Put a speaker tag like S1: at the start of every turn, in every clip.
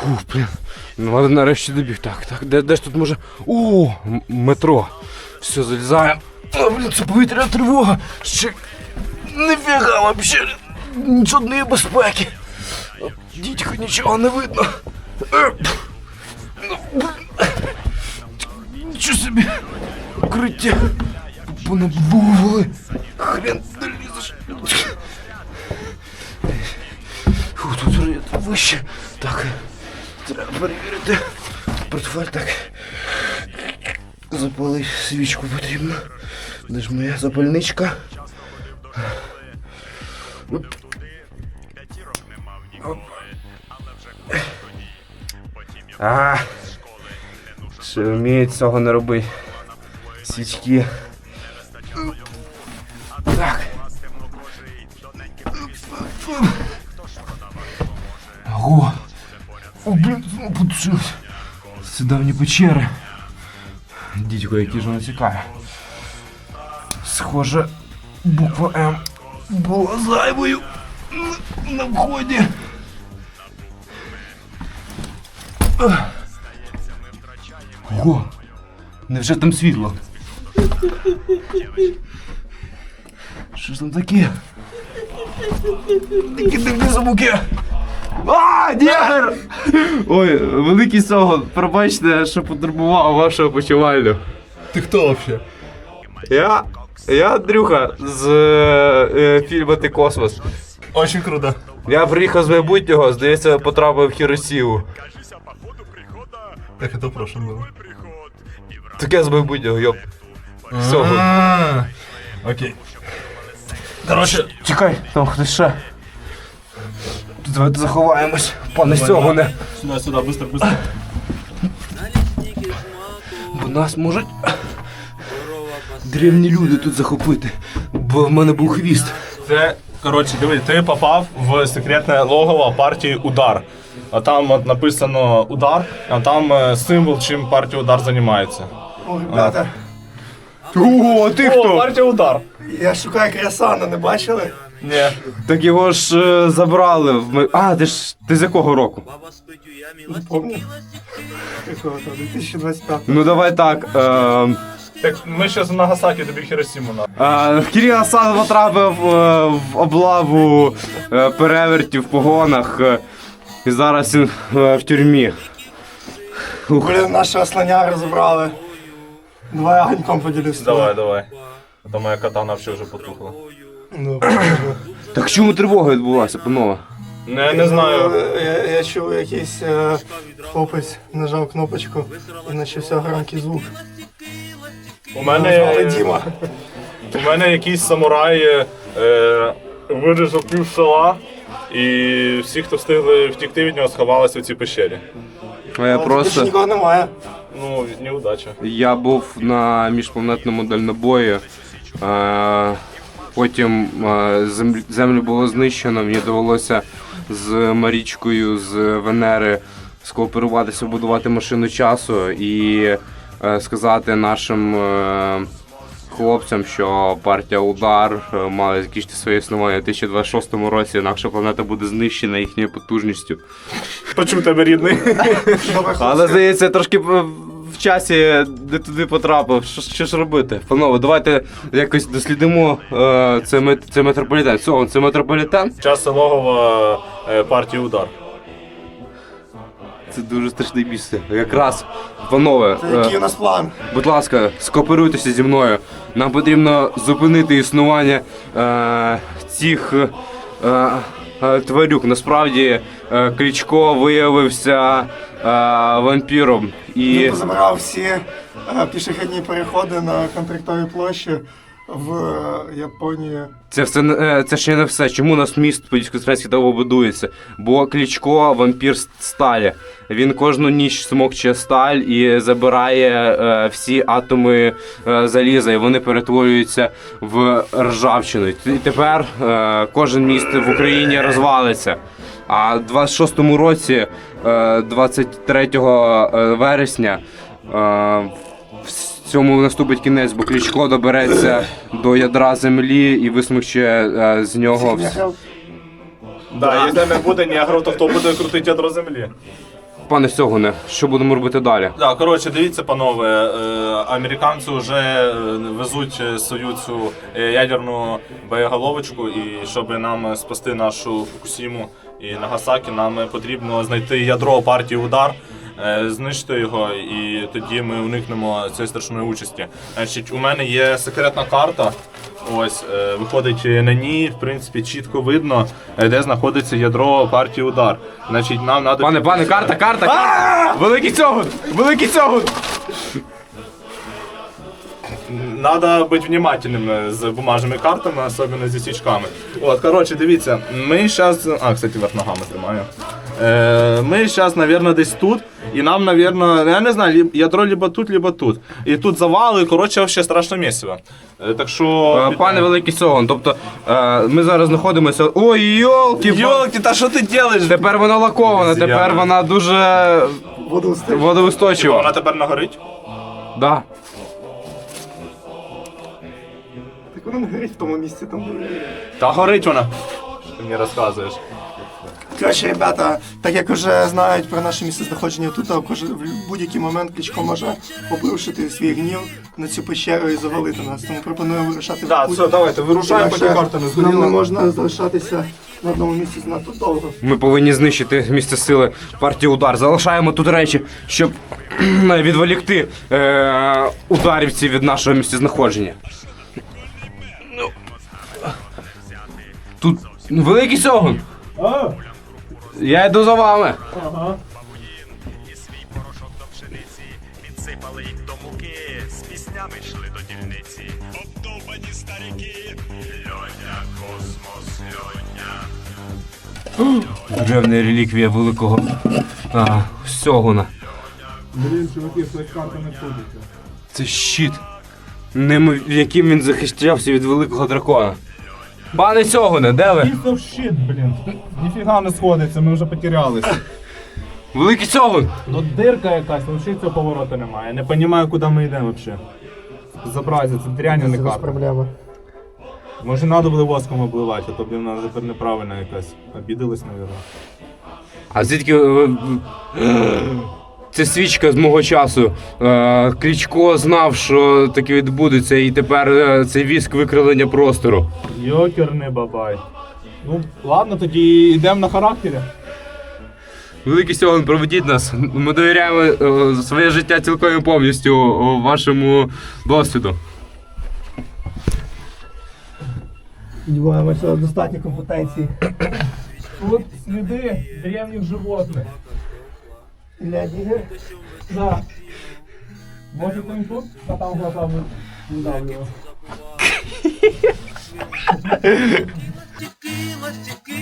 S1: Фу, блін. Ну, нарешті добіг. Так, так, де, де ж тут може. О, метро. Все, залізаємо. А, блін, це повітряна тривога. Ще ніфіга вообще. Жодної безпеки. Дідько, нічого не видно. Е, ну. Нічого собі. Укриття. Понабували. Хрен не лізеш. Фу, тут вище. Так. Треба перевірити. Портфель так. Запали свічку потрібно. Де ж моя запальничка? Оп. Оп. А, ще вміють цього не робити. Свічки. Так. Ого. О, блін. Це давні печери. Дідько, який ж вона цікаві. Схоже, буква М була зайвою на- вході. Ого, невже там світло? Що ж там таке? Такі дивні звуки. А, нігер! Ой, великий согон, пробачте, що потурбував вашого почувальню.
S2: Ти хто вообще?
S1: Я. Я Андрюха з е, фільму Ти космос.
S2: Очень круто.
S1: Я приїхав з майбутнього, здається, потрапив в Хіросіву.
S2: Так это в прошлом было.
S1: Таке з майбутнього, йоп.
S2: А, Окей. Короче,
S1: Чекай, там хтось ще. Давайте заховаємось, пане Сьогоне.
S2: сюда, сюда, быстро, быстро.
S1: Бо нас можуть древні люди тут захопити. Бо в мене був хвіст.
S2: Це, коротше, диви, ти попав в секретне логово партії Удар. А там от написано Удар, а там е, символ, чим партія Удар займається.
S3: О, ребята,
S1: О, а ти
S2: О,
S1: хто?
S2: партія Удар.
S3: я шукаю красана, не бачили?
S2: Ні.
S1: Так його ж е, забрали в ми. А, ти ж ти з якого року?
S3: Не помню. Какого то 2025.
S1: Ну давай так. Е,
S2: Так ми ще з Нагасакі тобі Хіросіму на.
S1: е, Кирил Асан потрапив е, в облаву е, перевертів в погонах. е, і зараз він е, в тюрмі.
S3: Блін, нашого слоня розібрали. Давай огоньком поділюсь.
S2: Давай, давай. А то моя катана вже вже потухла.
S3: Ну,
S1: Так чому тривога відбулася, панове?
S2: Не, не знаю.
S3: Я, я чув якийсь е, хлопець нажав кнопочку і почався громкий звук.
S2: У
S3: Назвали
S2: мене,
S3: Діма.
S2: у мене якийсь самурай е, вирізав пів села, і всі, хто встигли втікти від нього, сховалися в цій пещері.
S1: А Я
S3: Більше
S1: просто
S3: нікого немає.
S2: Ну, неудача.
S1: я був на міжпланетному дальнобої. Е, потім е, землю, було знищено. Мені довелося з Марічкою з Венери скооперуватися, будувати машину часу і е, сказати нашим е, хлопцям, що партія Удар мала закінчити своє існування у 2026 році, інакше планета буде знищена їхньою потужністю.
S2: Почув тебе рідний.
S1: Але здається, трошки часі не туди потрапив. Що, що ж робити? Панове, давайте якось дослідимо е, це, мет- це метрополітен. Це, це метрополітен.
S2: Час логова е, партії удар.
S1: Це дуже страшне місце. Якраз, панове,
S3: Це який у
S1: е,
S3: нас план?
S1: будь ласка, скооперуйтеся зі мною. Нам потрібно зупинити існування е, цих е, е, тварюк. Насправді е, Кличко виявився вампіром. І...
S3: Він позабирав всі е, пішохідні переходи на контрактовій площі в е, Японії.
S1: Це все не- е, це ще не все. Чому у нас міст Подільсько-Стрельський того будується? Бо Кличко вампір сталі. Він кожну ніч смокче сталь і забирає е, всі атоми е, заліза, і вони перетворюються в ржавчину. І тепер е, кожен міст в Україні розвалиться. А в 26-му році, е, 23 е, вересня, е, в цьому наступить кінець, бо Кличко добереться до ядра землі і висмокче е, з нього.
S2: Да, якщо не буде ніагро, то хто буде крутити ядро землі?
S1: пане Сьогоне, що будемо робити далі?
S2: Да, коротше, дивіться, панове, е, американці вже е, везуть е, свою цю е, ядерну боєголовочку, і щоб нам спасти нашу Фукусіму і Нагасакі, нам потрібно знайти ядро партії удар. е, Знищити його, і тоді ми уникнемо цієї страшної участі. Значить, у мене є секретна карта. Ось е, виходить на ній, в принципі, чітко видно, е, де знаходиться ядро партії удар. Значить, нам треба
S1: Пане, пане, карта, карта, карта! Великий Сьогон! Великий Сьогон!
S2: Надо быть внимательным э, з бумажними картами, особенно зі свічками. От, коротше, дивіться, ми зараз. А, кстати, верх ногами тримаю. Е, ми зараз, мабуть, десь тут. І нам, мабуть, я не знаю, лі- ядро либо тут, либо тут. І тут завали, коротше, вообще страшно місиво. Е, так що.
S1: Е, Пане Великий Сьогон, тобто е, ми зараз знаходимося. Ой, йолки!
S2: Йолки, та що ти робиш?
S1: Тепер вона лакована, тепер
S2: З'яна.
S1: вона дуже
S3: Водоустиль.
S1: водоустойчива.
S2: Вона тепер нагорить?
S1: Да.
S3: Вона не горить в тому місці, там.
S2: Та горить вона. Ти мені розказуєш?
S3: Коротше, ребята, так як вже знають про наше місце знаходження тут, а кож- в будь-який момент Кличко може обрушити свій гнів на цю печеру і завалити нас. Тому пропоную вирушати
S2: Так,
S3: в путь.
S2: все, давайте, вирушаємо,
S3: Інакше
S2: карта
S3: Нам не можна залишатися на одному місці занадто довго.
S1: Ми повинні знищити місце сили партії удар. Залишаємо тут речі, щоб відволікти е, ударівців від нашого місцезнаходження. Тут великий сьогон. Я йду за вами.
S4: свій порошок до пшениці, підсипали їх до муки, з піснями йшли до дільниці. Обдовбані старики, льоня, космос, льоня.
S1: Древня реліквія великого а, сьогона.
S2: Блін, чуваки, хтось карта не ходиться.
S1: Це щит, ним, яким він захищався від великого дракона. Пане сьогоне, де ви?
S2: Piece of shit, блін. Ніфіга не сходиться, ми вже потерялися.
S1: Великий сьогон!
S2: Ну дирка якась, взагалі цього повороту немає. Я не розумію, куди ми йдемо взагалі. Безобразие, це дрянь, а не карта.
S3: проблема.
S2: Може треба було воском обливати, а то блін, вона тепер неправильно якась. Обідалась, мабуть.
S1: А звідки. е, Це свічка з мого часу. Е, Кличко знав, що таке відбудеться, і тепер е, це віск викривлення простору.
S2: Йокерний бабай. Ну, ладно, тоді йдемо на характері.
S1: Великий сьогодні проведіть нас. Ми довіряємо е, своє життя цілком і повністю вашому досвіду.
S3: Сподіваємося, достатньо компетенції.
S2: Тут сліди древніх животних.
S3: Для дігер.
S2: Да. Може там тут, там глаза
S5: ластівки,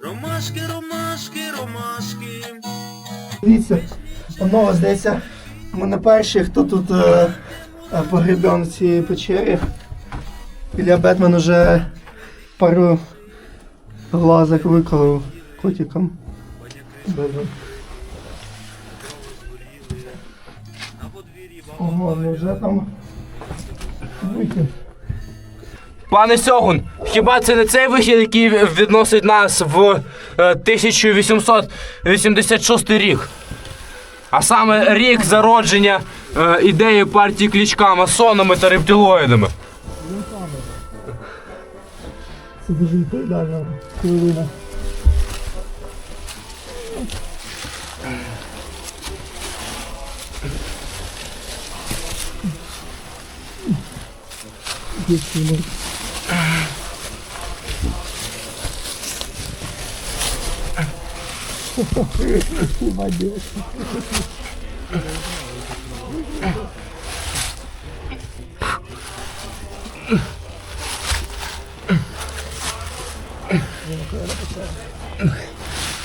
S5: ромашки, ромашки, ромашки.
S3: Дивіться, панове, здається, ми не перші, хто тут е, е, погребен в цій печері. Ілля Бетмен уже пару глазок виколов котиком. Бетмен. Ого, вже там вихід.
S1: Пане Сьогун, хіба це не цей вихід, який відносить нас в е, 1886 рік? А саме рік зародження е, ідеї партії Клічка масонами та рептилоїдами.
S3: Це дуже відповідальна хвилина.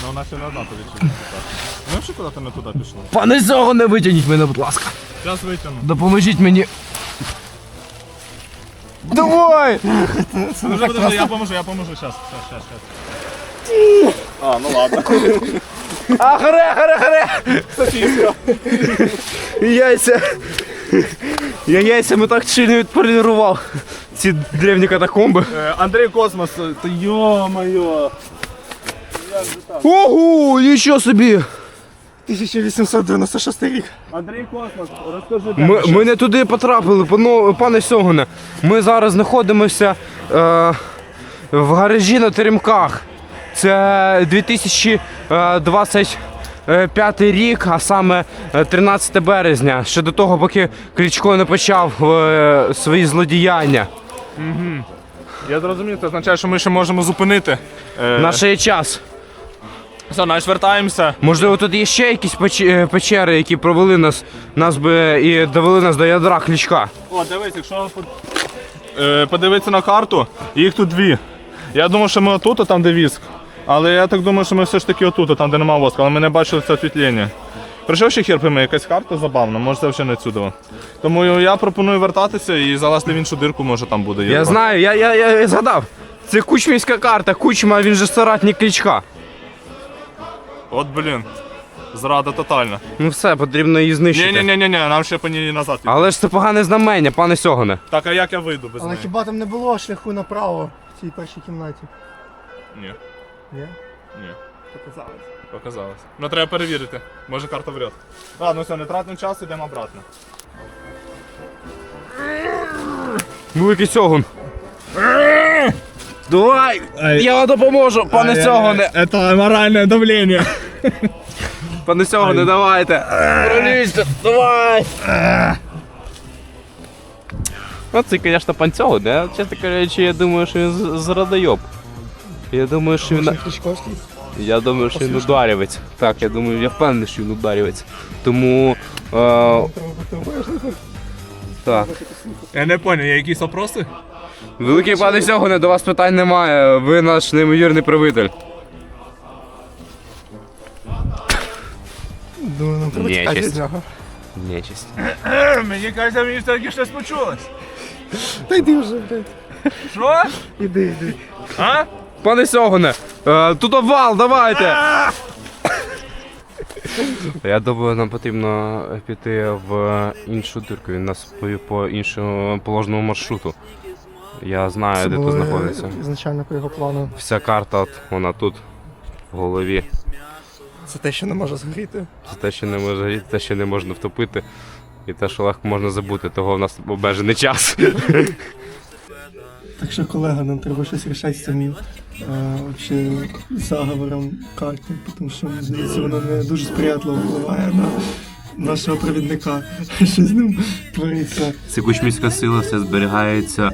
S2: Ну вона ще не одна повічила. Ми вже куди-то не туди пішли.
S1: Пане Сьогуне, витягніть мене, будь ласка.
S2: Зараз витягну.
S1: Допоможіть мені. Давай!
S2: Ну, подожди, я поможу, я поможу, зараз, зараз, зараз. А, ну ладно.
S1: А, харе, харе, харе!
S2: Софійська.
S1: Яйця. Я яйцями так чильно відполірував. Ці древні катакомби.
S2: Е, Андрій Космос, та йо-моє.
S1: Ого, нічого собі!
S3: 1896 рік.
S2: Андрій Космос, розкажи.
S1: Ми, ми не туди потрапили, пано, пане Сьогоне. Ми зараз знаходимося е, в гаражі на Теремках. Це 2025 рік, а саме е, 13 березня. Ще до того, поки Кличко не почав е, свої злодіяння.
S2: Я зрозумів, це означає, що ми ще можемо зупинити. Е,
S1: Наш є час.
S2: Все, значить вертаємося.
S1: Можливо, тут є ще якісь печ- е, печери, які провели нас, нас би і довели нас до ядра Кличка.
S2: О, дивись, якщо е, подивитися на карту, їх тут дві. Я думав, що ми отут, там де віск. Але я так думаю, що ми все ж таки отут, там де нема воску, але ми не бачили це освітлення. Прийшов ще хер пойми, якась карта забавна, може це взагалі не отсюди. Тому я пропоную вертатися і залазити в іншу дирку, може там буде.
S1: Я знаю, я, я, я, я згадав. Це кучмівська карта. Кучма, він же соратник Кличка.
S2: От блін. Зрада тотальна.
S1: Ну все, потрібно її знищити.
S2: ні ні ні ні нам ще по ній назад.
S1: Але ж це погане знамення, пане Сьогоне.
S2: Так, а як я вийду без
S3: Але
S2: неї?
S3: хіба там не було шляху направо в цій першій кімнаті?
S2: Ні.
S3: Ні?
S2: Ні. Показалось. Показалось. Ну треба перевірити. Може карта врет. Ладно, все, не тратимо час, йдемо обратно.
S1: Великий Сьогон. Давай! Я вам допоможу, пане Сьогоне!
S2: Это моральне давлення.
S1: Пане Сьогоне, давайте! Пролізьте, давай! Ну, це, звісно, пан Сьогон, я, чесно кажучи, я думаю, що він з- зрадойоб. Я думаю, що він...
S3: Кличковський?
S1: Я думаю, що він ударівець. Так, я думаю, я впевнений, що він ударівець. Тому. Е, так.
S2: Я не понял, є якісь вопроси?
S1: Великий пане Сьогоне, до вас питань немає. Ви наш неймовірний правитель.
S3: Думаю, нам треба
S1: Ні,
S3: тікати
S1: честь.
S3: від нього.
S1: Нечисть.
S2: Мені кажеться, мені все-таки щось почулось.
S3: Та йди вже, блядь.
S2: Що?
S3: Іди, іди.
S2: А?
S1: Пане Сьогоне, е, тут обвал, давайте! Я думаю, нам потрібно піти в іншу дирку. Він нас повів по іншому положеному маршруту. Я знаю, де тут
S3: було
S1: знаходиться.
S3: Ізначально по його плану.
S1: Вся карта, от, вона тут, в голові.
S3: Це те, що не може згоріти.
S1: Це те, що не може горіти, те, що не можна втопити. І те, що легко можна забути, того в нас обмежений час.
S3: Так що, колега, нам треба щось рішати з цим е, вообще, заговором карти, тому що мені здається, воно не дуже сприятливо впливає на нашого провідника. Що з ним твориться.
S1: Це кучмівська сила, все зберігається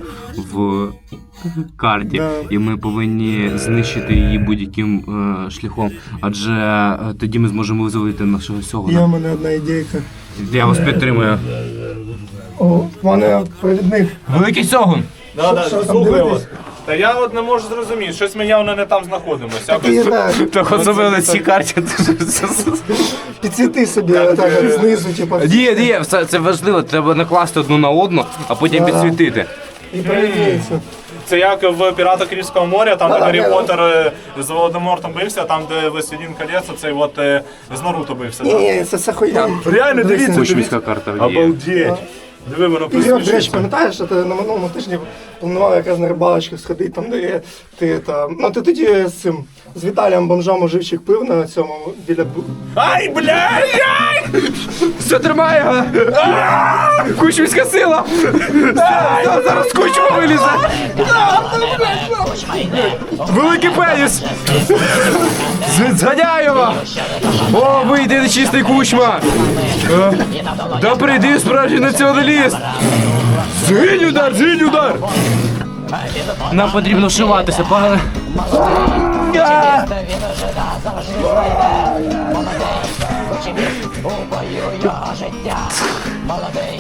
S1: в карті,
S3: Да.
S1: і ми повинні знищити її будь-яким е, шляхом. Адже е, тоді ми зможемо визволити нашого
S3: Є
S1: сьогодні.
S3: в мене одна ідейка.
S1: Я вас підтримую.
S3: О, в мене провідник.
S1: Великий сьогон!
S2: Да, да, слухаю вас. Та я от не можу зрозуміти, щось ми явно не там знаходимося. Якось...
S3: е,
S1: Так особливо на цій карті.
S3: підсвіти собі так от знизу, типу,
S1: Ні, ні, все це важливо. Треба накласти одну на одну, а потім підсвітити.
S3: і провідницю.
S2: Це як в Пірата Карибського моря, там де Гаррі
S3: да, да.
S2: Поттер е, з Володимортом бився, там де Властелін колець, цей от е, з Наруто бився.
S3: Ні,
S2: да?
S3: ні, це все хуйня.
S2: Реально, дивіться,
S1: карта.
S2: Обалдеть. Диви, воно
S3: Ігор, до речі, пам'ятаєш, що ти на минулому тижні планував якраз на рибалочку сходити, там де ти там. Ну ти тоді з цим з Віталієм бомжом оживчик пив на цьому біля бу-
S2: Ай, блядь! ай!
S1: Все тримає! Кучмівська сила! Зараз кучма вилізе! Великий пеніс! З- його! О, вийди нечистий кучма! Е, Да прийди справжній націоналіст! Згинь удар, згинь удар! Нам потрібно вшиватися, пане.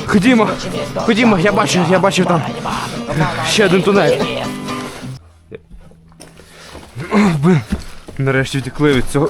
S1: Ходімо, ходімо, я бачу, я бачив там. Ще один тунель. Нарешті втекли від цього.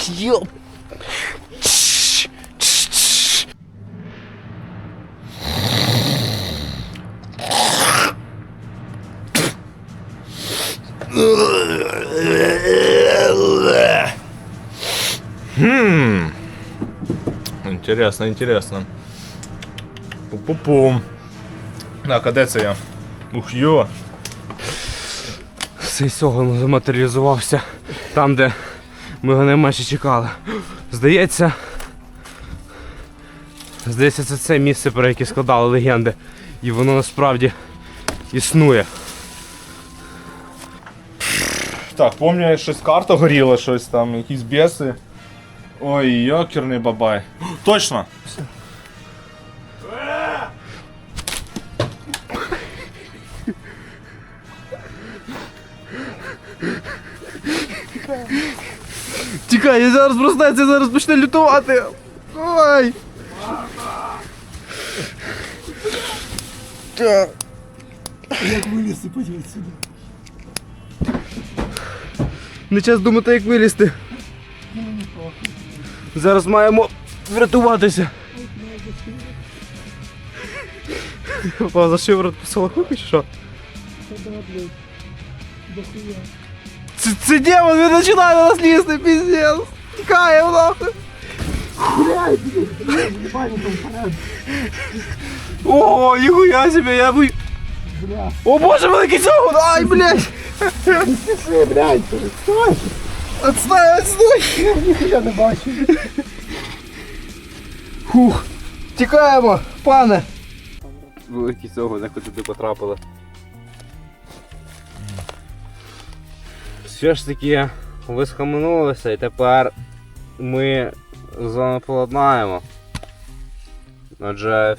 S1: Ах, ёп.
S2: Інтересно, інтересно. Пу-пу-пум. Так, а де це я? Ух йо.
S1: Цей сьогодні заматеріалізувався там, де ми його найменше чекали. Здається. Здається, це це місце, про яке складали легенди. І воно насправді існує.
S2: Так, пам'ятаю, щось карта горіла, щось там, якісь біси. Ой, йокерний бабай. Точно!
S1: Тікай, я зараз проснеться, зараз почне лютувати. Ой!
S3: Як вилізти потім відсюди?
S1: Не час думати, як вилізти. Зараз маємо врятуватися. За шиворот по солоху чи що? Це, це демон, він починає на нас лізти, піздец. Тікаємо нахуй. О, ніхуя себе, я бой... О боже, великий цього! Ай, блядь! Отстой, отстой!
S3: Я не бачу.
S1: Фух, тікаємо, пане! Великий цього, як ви туди Все ж таки, ви схаменулися і тепер ми з. Адже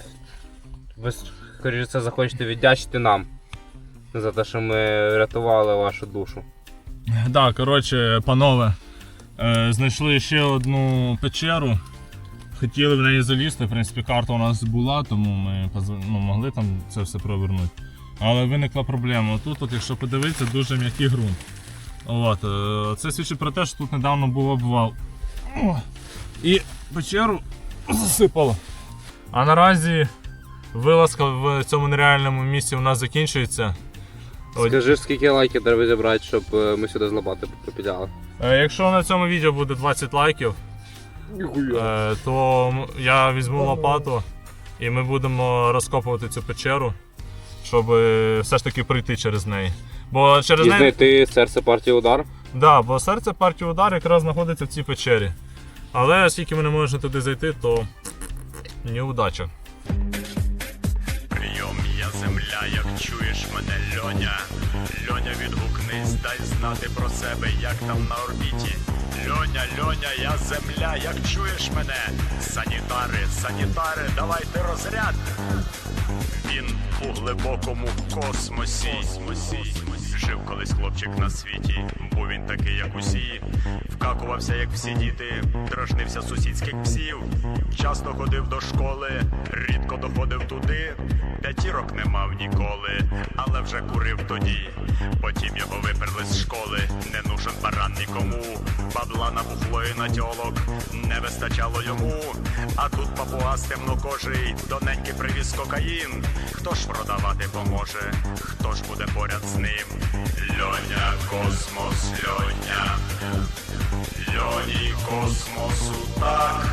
S1: ви, скоріше це, захочете віддячити нам за те, що ми врятували вашу душу.
S2: Так, коротше, панове, е, знайшли ще одну печеру. Хотіли в неї залізти, в принципі, карта у нас була, тому ми ну, могли там це все провернути. Але виникла проблема. Тут, от, якщо подивитися, дуже м'який ґрунт. От, е, це свідчить про те, що тут недавно був обвал. О, і печеру засипало. А наразі вилазка в цьому нереальному місці у нас закінчується.
S1: Скажи, скільки лайків треба зібрати, щоб е, ми сюди з лопати попідяли.
S2: Е, Якщо на цьому відео буде 20 лайків, то я візьму лопату і ми будемо розкопувати цю печеру, щоб все ж таки пройти через неї. Бо через
S1: І
S2: неї.
S1: знайти серце партії удар.
S2: Да, бо серце партії удар якраз знаходиться в цій печері. Але оскільки ми не можемо туди зайти, то неудача.
S4: Прийом, я земля, як чуєш мене, льоня. Льоня, відгукнись, дай знати про себе, як там на орбіті. Льоня, льоня, я земля, як чуєш мене. Санітари, санітари, давайте розряд. Він у глибокому космосі. Жив колись хлопчик на світі, був він такий, як усі. Вкакувався, як всі діти, дражнився сусідських псів. Часто ходив до школи, рідко доходив туди. П'ятірок не мав ніколи, але вже курив тоді. Потім його виперли з школи, не нужен баран нікому. Бабла на бухло і на тьолок не вистачало йому. А тут папуас темнокожий, доненьки привіз кокаїн хто ж продавати поможе, хто ж буде поряд з ним? Льоня, космос, льоня, льоні, космосу так,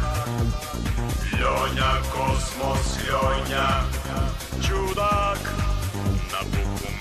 S4: льоня, космос, льоня, чудак. На букву